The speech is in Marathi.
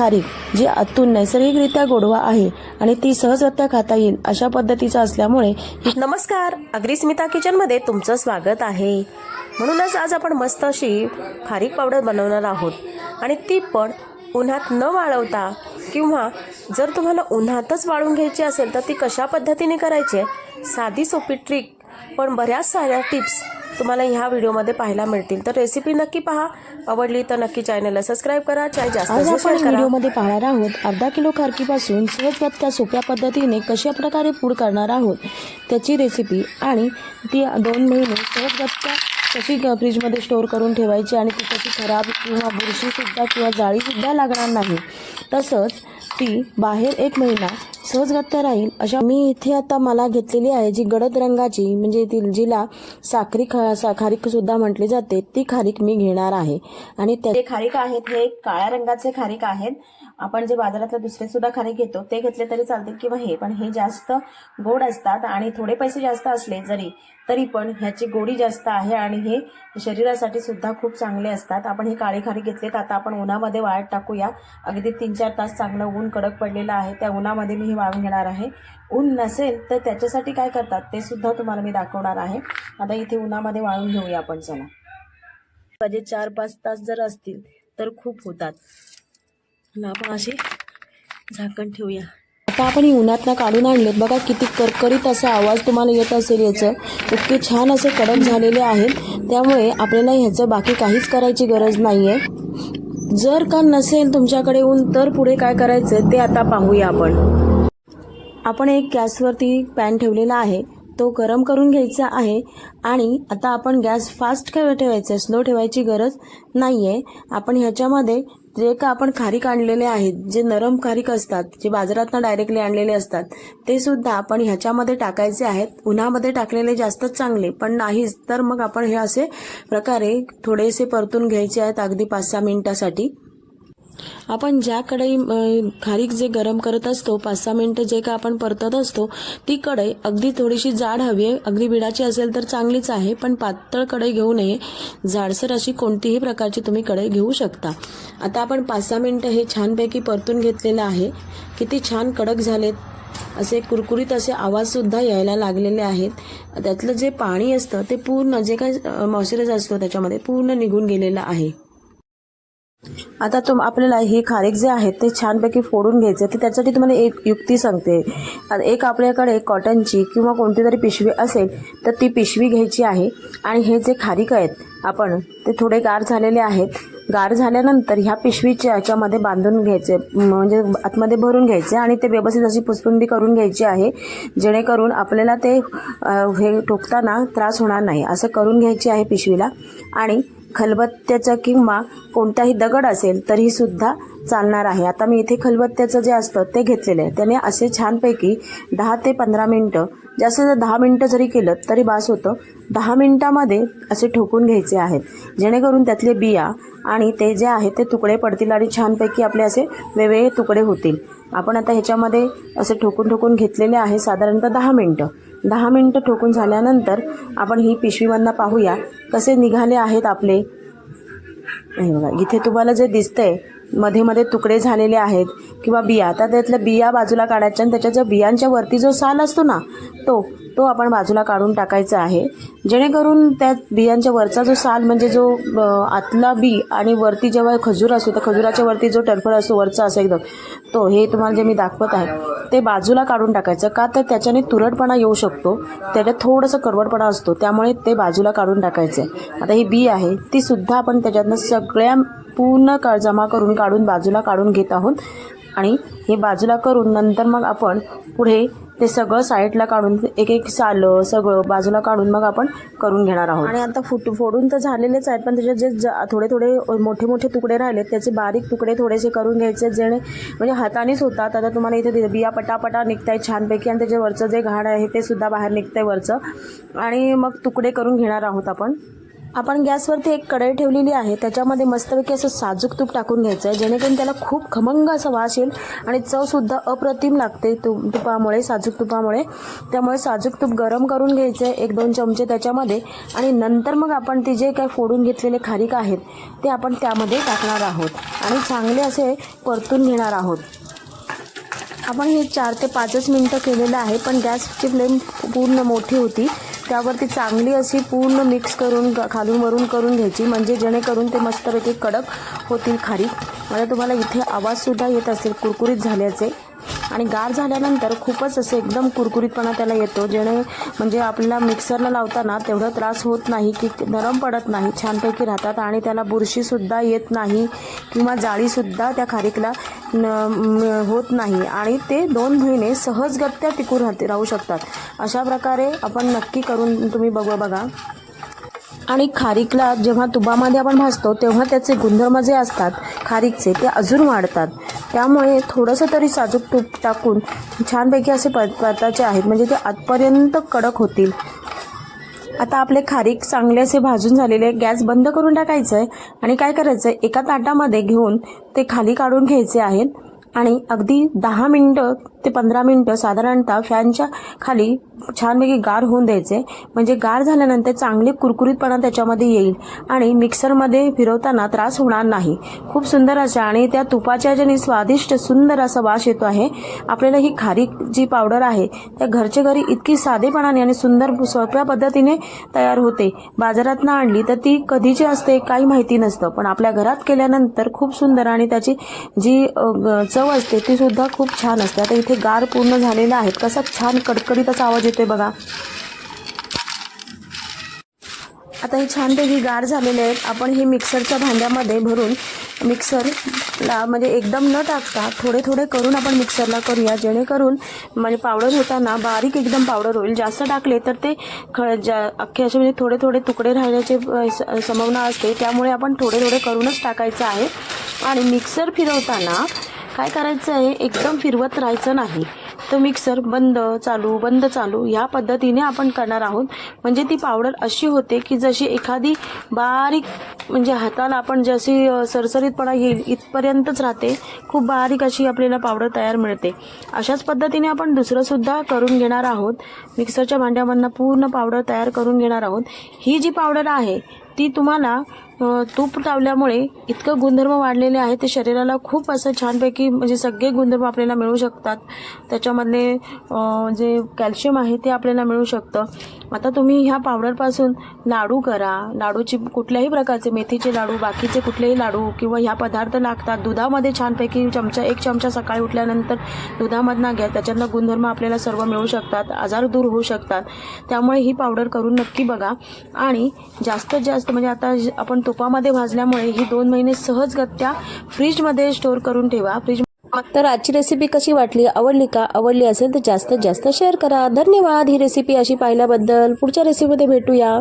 खारी जी आतून नैसर्गिकरित्या गोडवा आहे आणि ती सहजगत्या खाता येईल अशा पद्धतीचं असल्यामुळे नमस्कार अग्रिस्मिता किचनमध्ये तुमचं स्वागत आहे. म्हणूनच आज आपण मस्त अशी खारीक पावडर बनवणार आहोत. आणि ती पण उन्हात न वाळवता किंवा जर तुम्हाला उन्हातच वाळून घ्यायची असेल तर ती कशा पद्धतीने करायची आहे? साधी सोपी ट्रिक पण बऱ्याच साऱ्या टिप्स तुम्हाला ह्या व्हिडिओमध्ये पाहायला मिळतील. तर रेसिपी नक्की पहा. आवडली तर नक्की चॅनलला सबस्क्राईब करा. चाय जास्त आज आपण व्हिडिओमध्ये पाहणार आहोत अर्धा किलो खारकीपासून सहजगत्या सोप्या पद्धतीने कशा प्रकारे पूड करणार आहोत त्याची रेसिपी आणि ती दोन महिने सहजगत्या कशी फ्रीजमध्ये स्टोअर करून ठेवायची आणि ती कशी खराब किंवा बुरशीसुद्धा किंवा जाळीसुद्धा लागणार नाही. तसंच ती बाहेर एक महिना सहजगत्या राहील. अशा मी इथे आता मला घेतलेली आहे जी गडद रंगाची म्हणजे ती जिला साखरी खा सा खारीक सुद्धा म्हटली जाते ती खारीक मी घेणार आहे. आणि ते खारीक आहेत हे काळ्या रंगाचे खारीक आहेत. आपण जे बाजारातले दुसरे सुद्धा खारे घेतो ते घेतले तरी चालतील किंवा हे पण हे जास्त गोड असतात आणि थोडे पैसे जास्त असले जरी तरी पण ह्याची गोडी जास्त आहे आणि हे शरीरासाठी सुद्धा खूप चांगले असतात. आपण हे काळे खारी घेतलेत आता आपण उन्हामध्ये वाळत टाकूया. अगदी तीन चार तास चांगलं ऊन कडक पडलेलं आहे त्या उन्हामध्ये मी हे वाळून घेणार आहे. ऊन नसेल तर त्याच्यासाठी काय करतात ते सुद्धा तुम्हाला मी दाखवणार आहे. आता इथे उन्हामध्ये वाळून घेऊया आपण चला. म्हणजे माझे चार पाच तास जर असतील तर खूप होतात. आपण असे झाकण ठेवूया. आता आपण ही उन्हातनं काढून आणलेत. बघा किती करकरीत असा आवाज तुम्हाला येत असेल याचं. इतके छान असे कडक झालेले आहेत. त्यामुळे आपल्याला ह्याचं बाकी काहीच करायची गरज नाही आहे जर का नसेल तुमच्याकडे ऊन तर पुढे काय करायचं ते आता पाहूया आपण. आपण एक गॅसवरती पॅन ठेवलेला आहे. तो गरम करून घ्यायचा आहे. आणि आता आपण गॅस फास्ट ठेवायचा आहे. स्लो ठेवायची गरज नाही आहे आपण ह्याच्यामध्ये जे का आपण खारीक आणलेले आहेत जे नरम खारीक असतात जे बाजारातनं डायरेक्टली आणलेले असतात ते सुद्धा आपण ह्याच्यामध्ये टाकायचे आहेत. उन्हामध्ये टाकलेले जास्तच चांगले पण नाहीच तर मग आपण हे असे प्रकारे थोडेसे परतून घ्यायचे आहेत अगदी पाच सहा मिनिटासाठी. आपण ज्या कढई खारीक जे गरम करत असतो पाच सहा मिनिटं जे का आपण परतत असतो ती कढई अगदी थोडीशी जाड हवी आहे. अगदी बिडाची असेल तर चांगलीच आहे पण पातळ कढई घेऊ नये. जाडसर अशी कोणतीही प्रकारची तुम्ही कढई घेऊ शकता. आता आपण पाच सहा मिनिटं हे छानपैकी परतून घेतलेलं आहे. किती छान कडक झालेत. असे कुरकुरीत असे आवाजसुद्धा यायला लागलेले आहेत. त्यातलं जे पाणी असतं ते पूर्ण जे काही मॉइश्चरायझर असतो त्याच्यामध्ये पूर्ण निघून गेलेलं आहे. आता तुम आपल्याला ही खारीक जे आहेत ते छानपैकी फोडून घ्यायचे तर त्यासाठी तुम्हाला एक युक्ती सांगते. एक आपल्याकडे कॉटनची किंवा कोणती तरी पिशवी असेल तर ती पिशवी घ्यायची आहे. आणि हे जे खारीक आहेत आपण ते थोडे गार झालेले आहेत. गार झाल्यानंतर ह्या पिशवीच्या याच्यामध्ये बांधून घ्यायचे म्हणजे आतमध्ये भरून घ्यायचे आणि ते व्यवस्थित अशी पुसपुंदी करून घ्यायची आहे. जेणेकरून आपल्याला ते हे ठोकताना त्रास होणार नाही. असं करून घ्यायची आहे पिशवीला. आणि खलबत्त्याचा किंवा कोणताही दगड असेल तरीसुद्धा चालणार आहे. आता मी इथे खलबत्त्याचं जे असतं ते घेतलेलं आहे. त्याने असे छानपैकी दहा ते पंधरा मिनटं जास्त जर दहा मिनटं जरी केलं तरी बास होतं. दहा मिनटामध्ये असे ठोकून घ्यायचे आहेत. जेणेकरून त्यातले बिया आणि ते जे आहे ते तुकडे पडतील आणि छानपैकी आपले असे वेगवेगळे तुकडे होतील. आपण आता ह्याच्यामध्ये असे ठोकून ठोकून घेतलेले आहे साधारणतः दहा मिनटं. दहा मिनटं ठोकून झाल्यानंतर आपण ही पिशवीमधनं पाहूया कसे निघाले आहेत आपले. हे बघा इथे तुम्हाला जे दिसतंय मध्ये मध्ये तुकडे झालेले आहेत किंवा बिया. तर त्यातल्या बिया बाजूला काढायच्या आणि त्याच्या ज्या बियांच्या वरती जो साल असतो ना तो तो आपण बाजूला काढून टाकायचा आहे. जेणेकरून त्या बियांच्या वरचा जो साल म्हणजे जो आतला बी आणि वरती जेव्हा खजूर असतो त्या खजुराच्या वरती जो टरफळ असतो वरचा असं एकदम तो हे तुम्हाला जे मी दाखवत आहे ते बाजूला काढून टाकायचं का तर त्याच्याने तुरटपणा येऊ शकतो त्याच्यात थोडंसं कडवटपणा असतो त्यामुळे ते बाजूला काढून टाकायचं. आहे आता ही बी आहे ती सुद्धा आपण त्याच्यातनं सगळ्या पूर्ण का जमा करून काढून बाजूला काढून घेत आहोत. आणि हे बाजूला करून नंतर मग आपण पुढे ते सगळं साईडला काढून एक एक सालं सगळं बाजूला काढून मग आपण करून घेणार आहोत. आणि आता फुट फोडून तर झालेलेच आहेत पण त्याचे जे ज- थोडे थोडे मोठे मोठे तुकडे राहिलेत त्याचे बारीक तुकडे थोडेसे करून घ्यायचे जेणे म्हणजे हातानेच होतात. आता तुम्हाला इथे बिया पटापटा निघतायत छानपैकी आणि त्याच्या वरचं जे घाण आहे ते सुद्धा बाहेर निघतंय वरचं. आणि मग तुकडे करून घेणार आहोत आपण. आपण गॅसवरती एक कढई ठेवलेली आहे. त्याच्यामध्ये मस्तपैकी असं साजूक तूप टाकून घ्यायचं आहे जेणेकरून त्याला खूप खमंग असा वास येईल आणि चवसुद्धा अप्रतिम लागते तू तुपामुळे साजूक तुपामुळे. त्यामुळे साजूक तूप गरम करून घ्यायचं आहे एक दोन चमचे त्याच्यामध्ये. आणि नंतर मग आपण ती जे काय फोडून घेतलेले खारीक आहेत ते आपण त्यामध्ये टाकणार आहोत. आणि चांगले असे परतून घेणार आहोत. आपण हे चार ते पाचच मिनटं केलेलं आहे पण गॅसची फ्लेम पूर्ण मोठी होती. त्यावरती चांगली अशी पूर्ण मिक्स करून खालून वरून करून घ्यायची म्हणजे जेणेकरून ते मस्तपैकी कडक होतील खारी. मला तुम्हाला इथे आवाजसुद्धा येत असेल कुरकुरीत झाल्याचे. आणि गार झाल्यानंतर खूपच असं एकदम कुरकुरीतपणा त्याला येतो जेणे म्हणजे आपल्याला मिक्सरला लावताना तेवढा त्रास होत नाही की नरम पडत नाही छानपैकी राहतात आणि त्याला बुरशीसुद्धा येत नाही किंवा जाळीसुद्धा त्या खारीकला न होत नाही. आणि ते दोन महिने सहजगत्या टिकून राहते राहू शकतात. अशा प्रकारे आपण नक्की करून तुम्ही बघू बघा. आणि खारीकला जेव्हा तुबामध्ये आपण भाजतो तेव्हा त्याचे गुणधर्म जे असतात खारीकचे ते अजून वाढतात. त्यामुळे थोडंसं तरी साजूक तूप टाकून छानपैकी असे पर परताचे आहेत. म्हणजे ते आतपर्यंत कडक होतील. आता आपले खारीक चांगले असे भाजून झालेले गॅस बंद करून टाकायचं आहे आणि काय करायचं आहे एका ताटामध्ये घेऊन ते खाली काढून घ्यायचे आहेत. आणि अगदी दहा मिनटं ते पंधरा मिनटं साधारणतः फॅनच्या खाली छानपैकी गार होऊन द्यायचे. म्हणजे गार झाल्यानंतर चांगली कुरकुरीतपणा त्याच्यामध्ये येईल आणि मिक्सरमध्ये फिरवताना त्रास होणार नाही. खूप सुंदर अशा आणि त्या तुपाच्या ज्याने स्वादिष्ट सुंदर असा वास येतो आहे. आपल्याला ही खारीक जी पावडर आहे त्या घरच्या घरी इतकी साधेपणाने आणि सुंदर सोप्या पद्धतीने तयार होते. बाजारातनं आणली तर ती कधीची असते काही माहिती नसतं. पण आपल्या घरात केल्यानंतर खूप सुंदर आणि त्याची जी चव असते ती सुद्धा खूप छान असते. आता इथे गार पूर्ण झालेला आहे. कसा छान कडकडीत असा आवाज येतोय बघा. आता हे छानपैकी गार झालेले आहेत. आपण हे मिक्सरच्या भांड्यामध्ये भरून मिक्सरला म्हणजे एकदम न टाकता थोडे थोडे करून आपण मिक्सरला करूया. जेणेकरून म्हणजे पावडर होताना बारीक एकदम पावडर होईल. जास्त टाकले तर ते ख ज्या अख्खे असे म्हणजे थोडे थोडे तुकडे राहण्याचे संभावना असते. त्यामुळे आपण थोडे थोडे करूनच टाकायचं आहे. आणि मिक्सर फिरवताना काय करायचं आहे? एकदम फिरवत राहायचं नाही. तर मिक्सर बंद चालू बंद चालू ह्या पद्धतीने आपण करणार आहोत. म्हणजे ती पावडर अशी होते की जशी एखादी बारीक म्हणजे हाताला आपण जशी सरसरीतपणा येईल इथपर्यंतच राहते. खूप बारीक अशी आपल्याला पावडर तयार मिळते. अशाच पद्धतीने आपण दुसरंसुद्धा करून घेणार आहोत. मिक्सरच्या भांड्यामधनं पूर्ण पावडर तयार करून घेणार आहोत. ही जी पावडर आहे ती तुम्हाला तूप लावल्यामुळे इतकं गुणधर्म वाढलेले आहे ते शरीराला खूप असं छानपैकी म्हणजे सगळे गुणधर्म आपल्याला मिळू शकतात. त्याच्यामधले जे कॅल्शियम आहे ते आपल्याला मिळू शकतं. आता तुम्ही ह्या पावडरपासून लाडू करा. लाडूची कुठल्याही प्रकारचे मेथीचे लाडू बाकीचे कुठलेही लाडू किंवा ह्या पदार्थ लागतात दुधामध्ये छानपैकी चमचा एक चमचा सकाळी उठल्यानंतर दुधामधनं घ्या. त्याच्यातनं गुणधर्म आपल्याला सर्व मिळू शकतात आजार दूर होऊ शकतात. त्यामुळे ही पावडर करून नक्की बघा. आणि जास्तीत जास्त म्हणजे आता आपण तुपामध्ये भाजल्यामुळे ही दोन महिने सहजगत्या फ्रीजमध्ये स्टोअर करून ठेवा. फ्रीज तर आजची रेसिपी कशी वाटली? आवडली का? आवडली असेल तर जास्तीत जास्त शेअर करा. धन्यवाद. ही रेसिपी अशी पाहिल्याबद्दल पुढच्या रेसिपीमध्ये भेटूया.